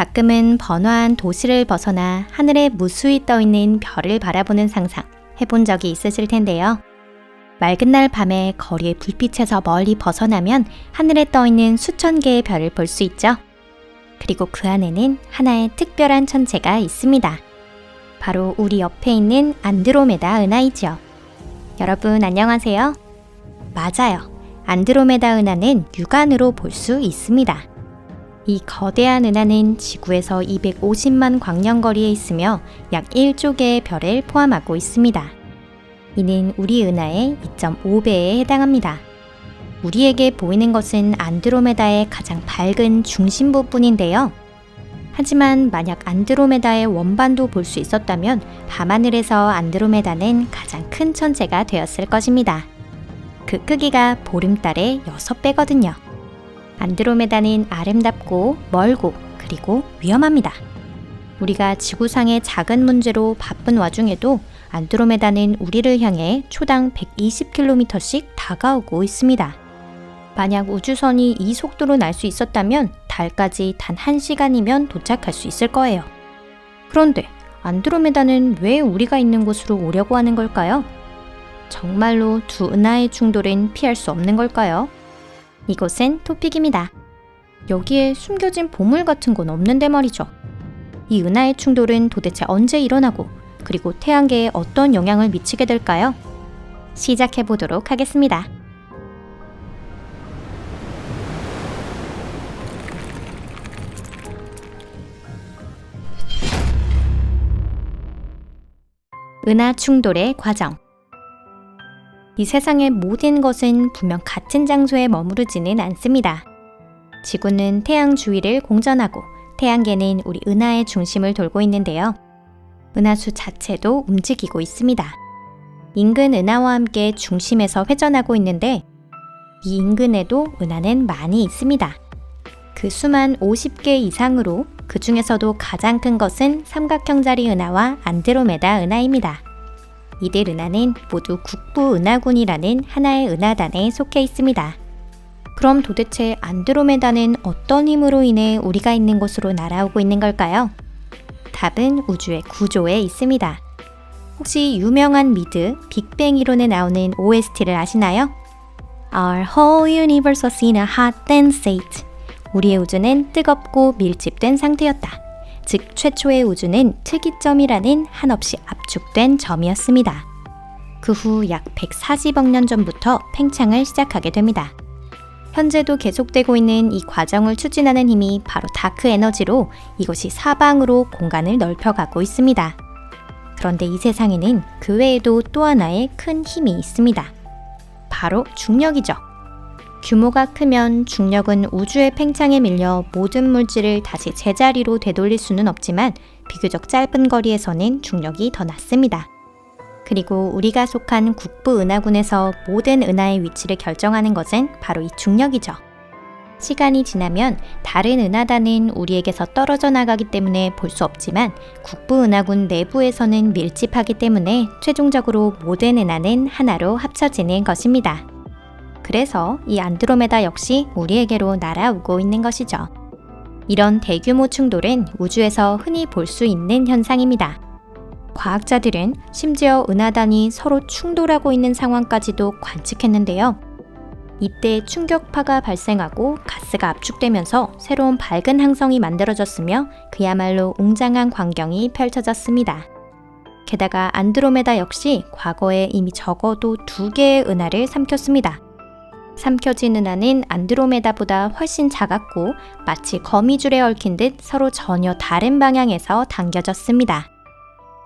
가끔은 번화한 도시를 벗어나 하늘에 무수히 떠 있는 별을 바라보는 상상 해본 적이 있으실 텐데요. 맑은 날 밤에 거리의 불빛에서 멀리 벗어나면 하늘에 떠 있는 수천 개의 별을 볼 수 있죠. 그리고 그 안에는 하나의 특별한 천체가 있습니다. 바로 우리 옆에 있는 안드로메다 은하이지요. 여러분 안녕하세요. 맞아요. 안드로메다 은하는 육안으로 볼 수 있습니다. 이 거대한 은하는 지구에서 250만 광년 거리에 있으며 약 1조 개의 별을 포함하고 있습니다. 이는 우리 은하의 2.5배에 해당합니다. 우리에게 보이는 것은 안드로메다의 가장 밝은 중심부 뿐인데요. 하지만 만약 안드로메다의 원반도 볼 수 있었다면 밤하늘에서 안드로메다는 가장 큰 천체가 되었을 것입니다. 그 크기가 보름달의 6배거든요. 안드로메다는 아름답고 멀고 그리고 위험합니다. 우리가 지구상의 작은 문제로 바쁜 와중에도 안드로메다는 우리를 향해 초당 120km씩 다가오고 있습니다. 만약 우주선이 이 속도로 날 수 있었다면 달까지 단 1시간이면 도착할 수 있을 거예요. 그런데 안드로메다는 왜 우리가 있는 곳으로 오려고 하는 걸까요? 정말로 두 은하의 충돌은 피할 수 없는 걸까요? 이곳은 토픽입니다. 여기에 숨겨진 보물 같은 건 없는데 말이죠. 이 은하의 충돌은 도대체 언제 일어나고 그리고 태양계에 어떤 영향을 미치게 될까요? 시작해 보도록 하겠습니다. 은하 충돌의 과정. 이 세상의 모든 것은 분명 같은 장소에 머무르지는 않습니다. 지구는 태양 주위를 공전하고 태양계는 우리 은하의 중심을 돌고 있는데요. 은하수 자체도 움직이고 있습니다. 인근 은하와 함께 중심에서 회전하고 있는데 이 인근에도 은하는 많이 있습니다. 그 수만 50개 이상으로 그 중에서도 가장 큰 것은 삼각형자리 은하와 안드로메다 은하입니다. 이들 은하는 모두 국부 은하군이라는 하나의 은하단에 속해 있습니다. 그럼 도대체 안드로메다는 어떤 힘으로 인해 우리가 있는 곳으로 날아오고 있는 걸까요? 답은 우주의 구조에 있습니다. 혹시 유명한 미드 빅뱅 이론에 나오는 OST를 아시나요? Our whole universe was in a hot dense state. 우리의 우주는 뜨겁고 밀집된 상태였다. 즉 최초의 우주는 특이점이라는 한없이 압축된 점이었습니다. 그 후 약 140억 년 전부터 팽창을 시작하게 됩니다. 현재도 계속되고 있는 이 과정을 추진하는 힘이 바로 다크 에너지로 이곳이 사방으로 공간을 넓혀가고 있습니다. 그런데 이 세상에는 그 외에도 또 하나의 큰 힘이 있습니다. 바로 중력이죠. 규모가 크면 중력은 우주의 팽창에 밀려 모든 물질을 다시 제자리로 되돌릴 수는 없지만 비교적 짧은 거리에서는 중력이 더 낮습니다. 그리고 우리가 속한 국부 은하군에서 모든 은하의 위치를 결정하는 것은 바로 이 중력이죠. 시간이 지나면 다른 은하단은 우리에게서 떨어져 나가기 때문에 볼 수 없지만 국부 은하군 내부에서는 밀집하기 때문에 최종적으로 모든 은하는 하나로 합쳐지는 것입니다. 그래서 이 안드로메다 역시 우리에게로 날아오고 있는 것이죠. 이런 대규모 충돌은 우주에서 흔히 볼 수 있는 현상입니다. 과학자들은 심지어 은하단이 서로 충돌하고 있는 상황까지도 관측했는데요. 이때 충격파가 발생하고 가스가 압축되면서 새로운 밝은 항성이 만들어졌으며 그야말로 웅장한 광경이 펼쳐졌습니다. 게다가 안드로메다 역시 과거에 이미 적어도 두 개의 은하를 삼켰습니다. 삼켜진 은하는 안드로메다보다 훨씬 작았고 마치 거미줄에 얽힌 듯 서로 전혀 다른 방향에서 당겨졌습니다.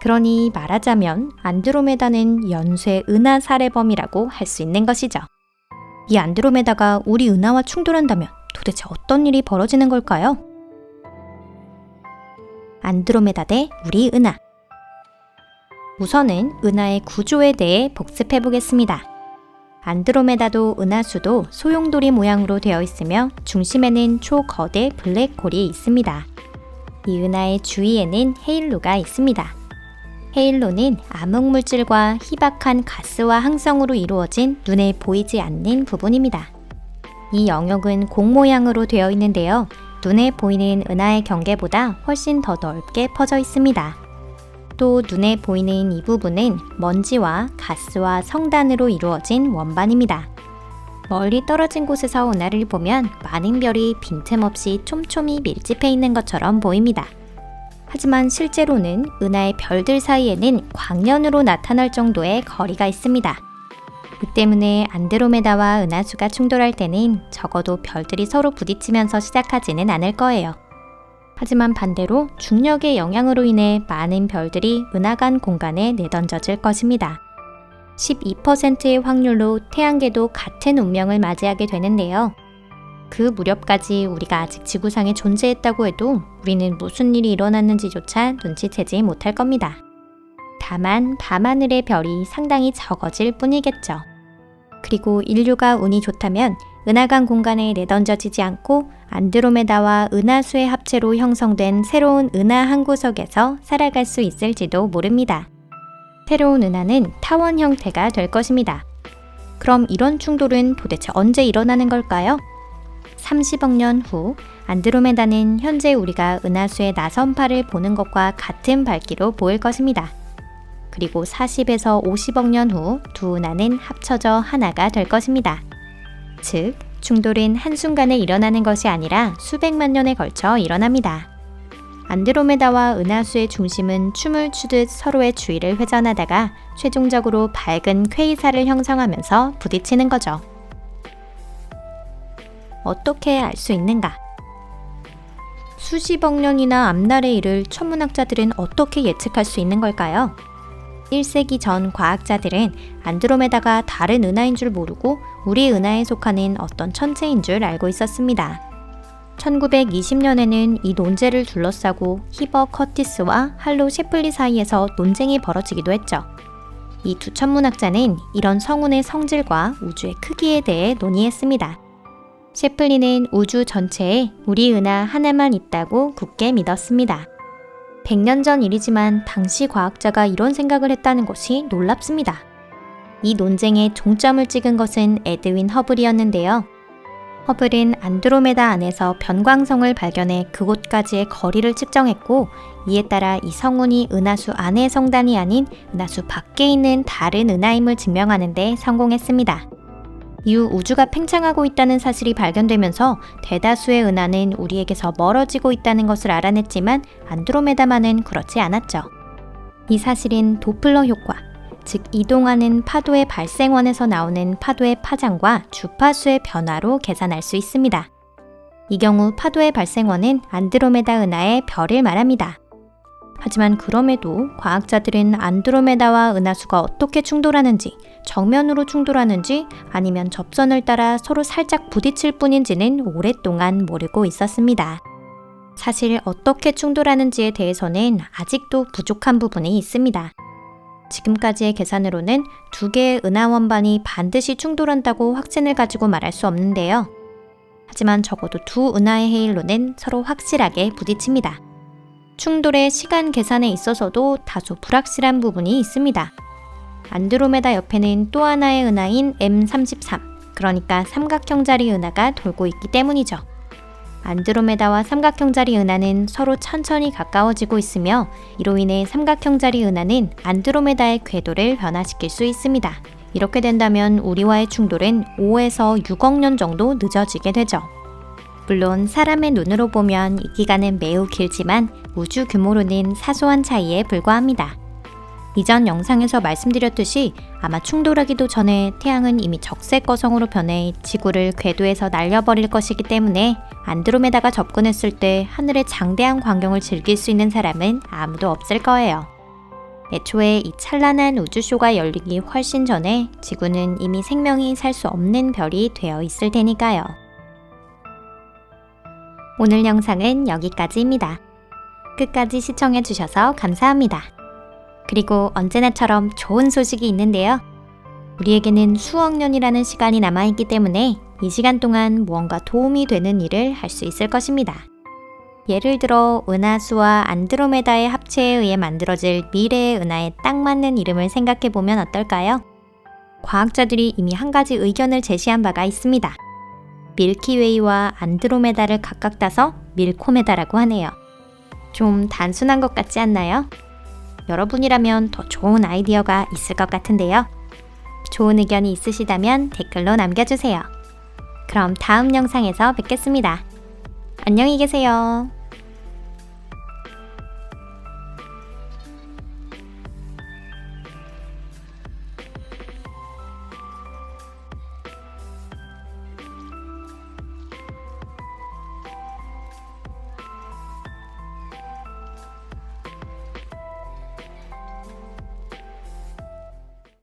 그러니 말하자면 안드로메다는 연쇄 은하 살해범이라고 할 수 있는 것이죠. 이 안드로메다가 우리 은하와 충돌한다면 도대체 어떤 일이 벌어지는 걸까요? 안드로메다 대 우리 은하. 우선은 은하의 구조에 대해 복습해 보겠습니다. 안드로메다도 은하수도 소용돌이 모양으로 되어 있으며 중심에는 초거대 블랙홀이 있습니다. 이 은하의 주위에는 헤일로가 있습니다. 헤일로는 암흑물질과 희박한 가스와 항성으로 이루어진 눈에 보이지 않는 부분입니다. 이 영역은 공 모양으로 되어 있는데요. 눈에 보이는 은하의 경계보다 훨씬 더 넓게 퍼져 있습니다. 또 눈에 보이는 이 부분은 먼지와 가스와 성단으로 이루어진 원반입니다. 멀리 떨어진 곳에서 은하를 보면 많은 별이 빈틈없이 촘촘히 밀집해 있는 것처럼 보입니다. 하지만 실제로는 은하의 별들 사이에는 광년으로 나타날 정도의 거리가 있습니다. 이 때문에 안드로메다와 은하수가 충돌할 때는 적어도 별들이 서로 부딪히면서 시작하지는 않을 거예요. 하지만 반대로 중력의 영향으로 인해 많은 별들이 은하간 공간에 내던져질 것입니다. 12%의 확률로 태양계도 같은 운명을 맞이하게 되는데요. 그 무렵까지 우리가 아직 지구상에 존재했다고 해도 우리는 무슨 일이 일어났는지조차 눈치채지 못할 겁니다. 다만 밤하늘의 별이 상당히 적어질 뿐이겠죠. 그리고 인류가 운이 좋다면 은하간 공간에 내던져지지 않고 안드로메다와 은하수의 합체로 형성된 새로운 은하 한 구석에서 살아갈 수 있을지도 모릅니다. 새로운 은하는 타원 형태가 될 것입니다. 그럼 이런 충돌은 도대체 언제 일어나는 걸까요? 30억 년 후 안드로메다는 현재 우리가 은하수의 나선파를 보는 것과 같은 밝기로 보일 것입니다. 그리고 40에서 50억 년 후 두 은하는 합쳐져 하나가 될 것입니다. 즉, 충돌은 한순간에 일어나는 것이 아니라 수백만 년에 걸쳐 일어납니다. 안드로메다와 은하수의 중심은 춤을 추듯 서로의 주위를 회전하다가 최종적으로 밝은 퀘이사를 형성하면서 부딪히는 거죠. 어떻게 알 수 있는가? 수십억 년이나 앞날의 일을 천문학자들은 어떻게 예측할 수 있는 걸까요? 1세기 전 과학자들은 안드로메다가 다른 은하인 줄 모르고 우리 은하에 속하는 어떤 천체인 줄 알고 있었습니다. 1920년에는 이 논제를 둘러싸고 히버 커티스와 할로 셰플리 사이에서 논쟁이 벌어지기도 했죠. 이 두 천문학자는 이런 성운의 성질과 우주의 크기에 대해 논의했습니다. 셰플리는 우주 전체에 우리 은하 하나만 있다고 굳게 믿었습니다. 100년 전 일이지만 당시 과학자가 이런 생각을 했다는 것이 놀랍습니다. 이 논쟁에 종점을 찍은 것은 에드윈 허블이었는데요. 허블은 안드로메다 안에서 변광성을 발견해 그곳까지의 거리를 측정했고 이에 따라 이 성운이 은하수 안의 성단이 아닌 은하수 밖에 있는 다른 은하임을 증명하는 데 성공했습니다. 이후 우주가 팽창하고 있다는 사실이 발견되면서 대다수의 은하는 우리에게서 멀어지고 있다는 것을 알아냈지만 안드로메다만은 그렇지 않았죠. 이 사실은 도플러 효과, 즉 이동하는 파도의 발생원에서 나오는 파도의 파장과 주파수의 변화로 계산할 수 있습니다. 이 경우 파도의 발생원은 안드로메다 은하의 별을 말합니다. 하지만 그럼에도 과학자들은 안드로메다와 은하수가 어떻게 충돌하는지, 정면으로 충돌하는지 아니면 접선을 따라 서로 살짝 부딪힐 뿐인지는 오랫동안 모르고 있었습니다. 사실 어떻게 충돌하는지에 대해서는 아직도 부족한 부분이 있습니다. 지금까지의 계산으로는 두 개의 은하 원반이 반드시 충돌한다고 확신을 가지고 말할 수 없는데요. 하지만 적어도 두 은하의 헤일로는 서로 확실하게 부딪힙니다. 충돌의 시간 계산에 있어서도 다소 불확실한 부분이 있습니다. 안드로메다 옆에는 또 하나의 은하인 M33, 그러니까 삼각형 자리 은하가 돌고 있기 때문이죠. 안드로메다와 삼각형 자리 은하는 서로 천천히 가까워지고 있으며 이로 인해 삼각형 자리 은하는 안드로메다의 궤도를 변화시킬 수 있습니다. 이렇게 된다면 우리와의 충돌은 5에서 6억 년 정도 늦어지게 되죠. 물론 사람의 눈으로 보면 이 기간은 매우 길지만 우주 규모로는 사소한 차이에 불과합니다. 이전 영상에서 말씀드렸듯이 아마 충돌하기도 전에 태양은 이미 적색 거성으로 변해 지구를 궤도에서 날려버릴 것이기 때문에 안드로메다가 접근했을 때 하늘의 장대한 광경을 즐길 수 있는 사람은 아무도 없을 거예요. 애초에 이 찬란한 우주쇼가 열리기 훨씬 전에 지구는 이미 생명이 살 수 없는 별이 되어 있을 테니까요. 오늘 영상은 여기까지입니다. 끝까지 시청해주셔서 감사합니다. 그리고 언제나처럼 좋은 소식이 있는데요. 우리에게는 수억 년이라는 시간이 남아있기 때문에 이 시간 동안 무언가 도움이 되는 일을 할 수 있을 것입니다. 예를 들어 은하수와 안드로메다의 합체에 의해 만들어질 미래의 은하에 딱 맞는 이름을 생각해 보면 어떨까요? 과학자들이 이미 한 가지 의견을 제시한 바가 있습니다. 밀키웨이와 안드로메다를 각각 따서 밀코메다라고 하네요. 좀 단순한 것 같지 않나요? 여러분이라면 더 좋은 아이디어가 있을 것 같은데요. 좋은 의견이 있으시다면 댓글로 남겨주세요. 그럼 다음 영상에서 뵙겠습니다. 안녕히 계세요.